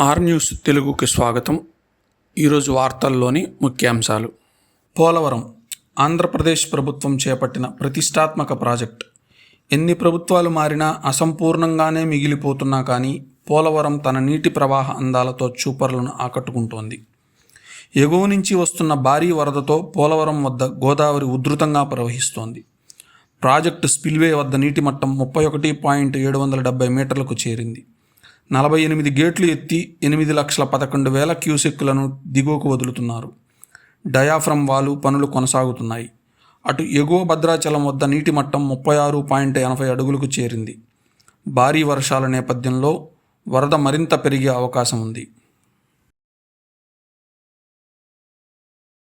Are news తెలుగుకి స్వాగతం. ఈరోజు వార్తల్లోని ముఖ్యాంశాలు. పోలవరం ఆంధ్రప్రదేశ్ ప్రభుత్వం చేపట్టిన ప్రతిష్టాత్మక ప్రాజెక్ట్. ఎన్ని ప్రభుత్వాలు మారినా అసంపూర్ణంగానే మిగిలిపోతున్నా కానీ పోలవరం తన నీటి ప్రవాహ అందాలతో చూపర్లను ఆకట్టుకుంటోంది. ఎగువ నుంచి వస్తున్న భారీ వరదతో పోలవరం వద్ద గోదావరి ఉధృతంగా ప్రవహిస్తోంది. ప్రాజెక్టు స్పిల్వే వద్ద నీటి మట్టం ముప్పై ఒకటి పాయింట్ ఏడు వందల డెబ్బై మీటర్లకు చేరింది. నలభై ఎనిమిది గేట్లు ఎత్తి ఎనిమిది లక్షల పదకొండు వేల క్యూసెక్కులను దిగువకు వదులుతున్నారు. డయాఫ్రమ్ వాలు పనులు కొనసాగుతున్నాయి. అటు ఎగువ భద్రాచలం వద్ద నీటి మట్టం ముప్పై ఆరు పాయింట్ ఎనభై అడుగులకు చేరింది. భారీ వర్షాల నేపథ్యంలో వరద మరింత పెరిగే అవకాశం ఉంది.